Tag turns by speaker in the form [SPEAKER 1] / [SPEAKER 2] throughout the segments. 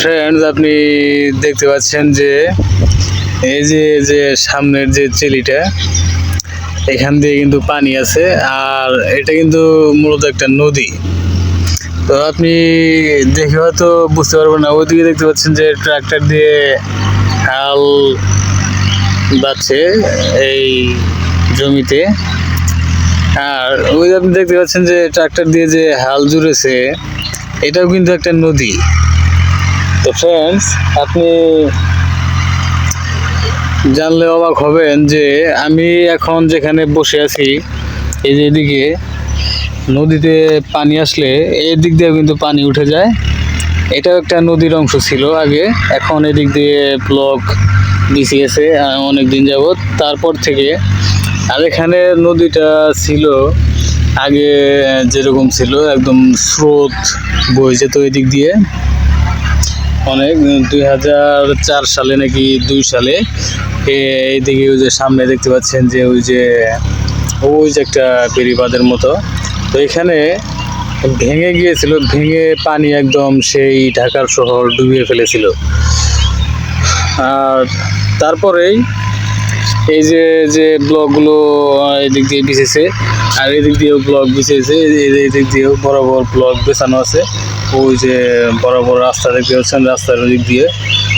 [SPEAKER 1] Friends আপনি দেখতে পাচ্ছেন যে এই যে যে সামনের যে চেলিটা, এখান দিয়ে কিন্তু পানি আছে, আর এটা কিন্তু মূলত একটা নদী। তো আপনি দেখে হয়তো বুঝতে পারবেন না, ওইদিকে দেখতে পাচ্ছেন যে ট্রাক্টর দিয়ে হাল বাচ্ছে এই জমিতে। আর ওই আপনি দেখতে পাচ্ছেন যে ট্রাক্টর দিয়ে যে হাল জুড়েছে, এটাও কিন্তু একটা নদী। তো ফ্রেন্ডস আপনি জানলে অবাক হবেন যে আমি এখন যেখানে বসে আছি, এই যে এদিকে, নদীতে পানি আসলে এই দিক দিয়ে কিন্তু পানি উঠে যায়। এটাও একটা নদীর অংশ ছিল আগে, এখন এদিক দিয়ে ব্লক বিছিয়েছে অনেক দিন যাবৎ। তারপর থেকে, আর এখানে নদীটা ছিল আগে যেরকম ছিল, একদম স্রোত বয়ে যেত এদিক দিয়ে। অনেক দুই হাজার চার সালে নাকি দুই সালে এইদিকে ওই যে সামনে দেখতে পাচ্ছেন যে ওই যে ওই যে একটা বেরিবাদের মতো। তো এখানে ভেঙে গিয়েছিল, ভেঙে পানি একদম সেই ঢাকার শহর ডুবিয়ে ফেলেছিল। আর তারপরেই এই যে যে ব্লকগুলো এদিক দিয়ে বিছেছে, আর এদিক দিয়েও ব্লক বিছেছে এদিক দিয়েও বড় ব্লক বেছানো আছে। ওই যে বড় বড় রাস্তা দেখতে পাচ্ছেন রাস্তার ওদিক দিয়ে।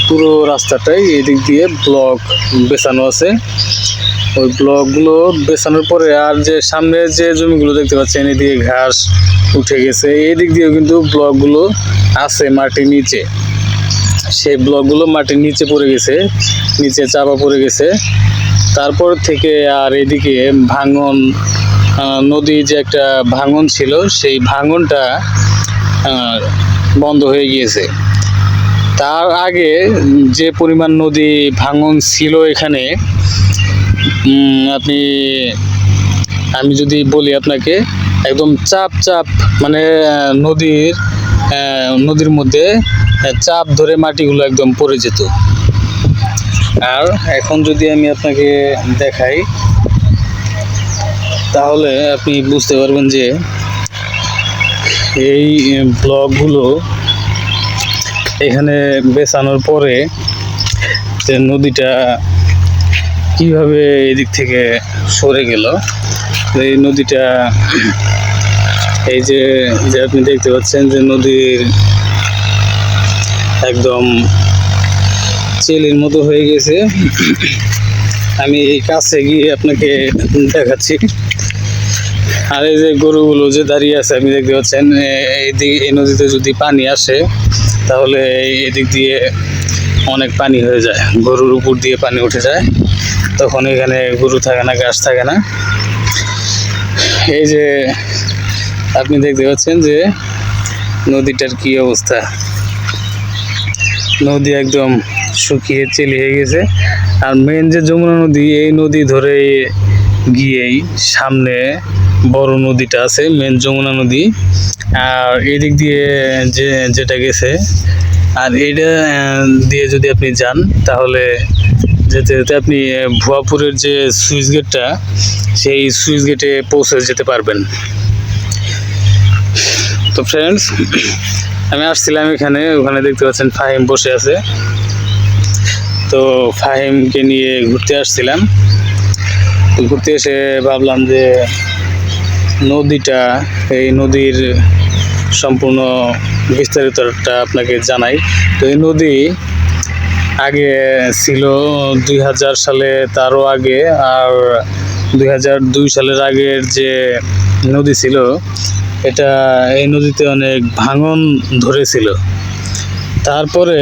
[SPEAKER 1] পুরো রাস্তাটাই এদিক দিয়ে ব্লক বেছানো আছে। ওই ব্লকগুলো বেছানোর পরে আর যে সামনে যে জমিগুলো দেখতে পাচ্ছেন, এদিকে ঘাস উঠে গেছে। এদিক দিক দিয়েও কিন্তু ব্লকগুলো আছে মাটির নিচে। সেই ব্লকগুলো মাটির নিচে পড়ে গেছে, নিচে চাপা পড়ে গেছে। তারপর থেকে আর এদিকে ভাঙন নদী যে একটা ভাঙন ছিল, সেই ভাঙনটা বন্ধ হয়ে গিয়েছে। তার আগে যে পরিমাণ নদী ভাঙন ছিল এখানে আপনি, আমি যদি বলি আপনাকে, একদম চাপ চাপ মানে নদীর নদীর মধ্যে চাপ ধরে মাটিগুলো একদম পড়ে যেত। আর এখন যদি আমি আপনাকে দেখাই, তাহলে আপনি বুঝতে পারবেন যে এই ব্লকগুলো এখানে বেছানোর পরে যে নদীটা কীভাবে এদিক থেকে সরে গেল, এই নদীটা, এই যে যে আপনি দেখতে পাচ্ছেন যে নদীর একদম চেলির মতো হয়ে গেছে। আমি এই কাছে গিয়ে আপনাকে দেখাচ্ছি। আর এই যে গরুগুলো যে দাঁড়িয়ে আছে, আপনি দেখতে পাচ্ছেন, এ- এইদিকে এই নদীতে যদি পানি আসে, তাহলে এদিক দিয়ে অনেক পানি হয়ে যায়। গরুর উপর দিয়ে পানি উঠে যায়। তখন এখানে গরু থাকে না গাছ থাকে না। এই যে আপনি দেখতে পাচ্ছেন যে নদীটার কি অবস্থা। নদী একদম শুকিয়ে চেলি হয়ে গেছে। আর মেন যে যমুনা নদী, এই নদী ধরে গিয়েই সামনে বড় নদীটা আছে মেন যমুনা নদী। আর এদিক দিয়ে যে, যেটা গেছে, আর এটা দিয়ে যদি আপনি যান, তাহলে যেতে যেতে আপনি ভুয়াপুরের যে সুইচ গেটটা, সেই সুইচ গেটে পৌঁছে যেতে পারবেন। তো ফ্রেন্ডস আমি আসছিলাম এখানে, ওখানে দেখতে পাচ্ছেন ফাহিম বসে আছে। তো ফাহিমকে নিয়ে ঘুরতে আসছিলাম। ঘুরতে এসে ভাবলাম যে নদীটা, এই নদীর সম্পূর্ণ বিস্তারিতটা আপনাকে জানাই। তো এই নদী আগে ছিল দুই হাজার সালে তারও আগে, আর দুই হাজার দুই সালের আগের যে নদী ছিল, এটা এই নদীতে অনেক ভাঙন ধরেছিল। তারপরে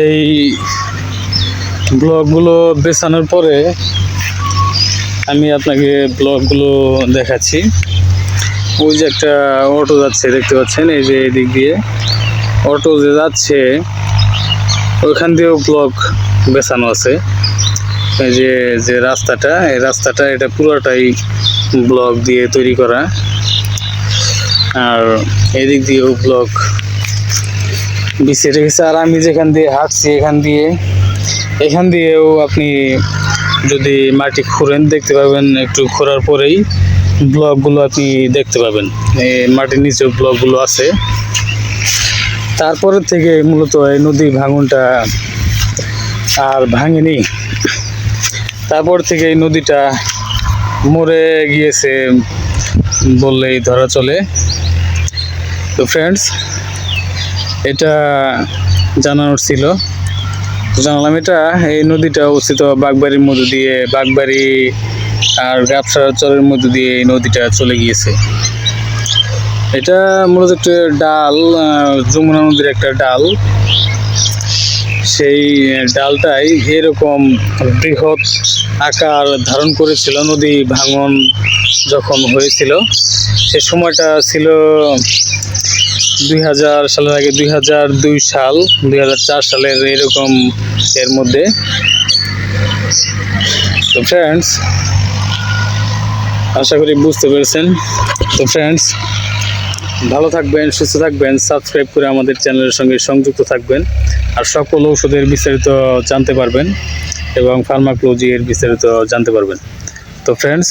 [SPEAKER 1] এই ব্লকগুলো বেছানোর পরে আমি আপনাকে ব্লকগুলো দেখাচ্ছি। ওই যে একটা অটো যাচ্ছে, দেখতে পাচ্ছেন? এই যে এদিক দিয়ে। অটো যে যাচ্ছে, ওইখান দিয়েও ব্লক বেছানো আছে। এই যে যে রাস্তাটা, এই রাস্তাটা, এটা পুরোটাই ব্লক দিয়ে তৈরি করা। আর এদিক দিয়েও ব্লক বিছিয়ে রেখেছে। আর আমি যেখান দিয়ে হাঁটছি, এখান দিয়ে, এখান দিয়েও আপনি যদি মাটি খুঁড়েন, দেখতে পাবেন একটু খোঁড়ার পরেই ব্লকগুলো আপনি দেখতে পাবেন। মাটির নিচেও ব্লকগুলো আছে। তারপরে থেকে মূলত এই নদী ভাঙনটা আর ভাঙেনি। তারপর থেকে এই নদীটা মরে গিয়েছে বললেই ধরা চলে। তো ফ্রেন্ডস এটা জানানোর ছিল। জানালাম এটা, এই নদীটা অবস্থিত বাগবাড়ির মধ্য দিয়ে, বাগবাড়ি আর গাবসা চরের মধ্য দিয়ে এই নদীটা চলে গিয়েছে। এটা মূলত একটা ডাল যমুনা নদীর একটা ডাল। সেই ডালটাই এরকম বৃহৎ আকার ধারণ করেছিল, নদী ভাঙন যখন হয়েছিল, সে সময়টা ছিল দুই হাজার সালের আগে দুই হাজার দুই সাল, দুই হাজার চার সালের এরকম এর মধ্যে। তো ফ্রেন্ডস আশা করি বুঝতে পেরেছেন। তো ফ্রেন্ডস ভালো থাকবেন, সুস্থ থাকবেন সাবস্ক্রাইব করে আমাদের চ্যানেলের সঙ্গে সংযুক্ত থাকবেন, আর সকল ওষুধের বিস্তারিত জানতে পারবেন এবং ফার্মাকোলজি এর বিস্তারিত জানতে পারবেন। তো ফ্রেন্ডস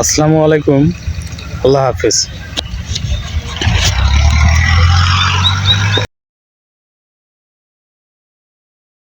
[SPEAKER 1] আসসালামু আলাইকুম, আল্লাহ হাফিজ।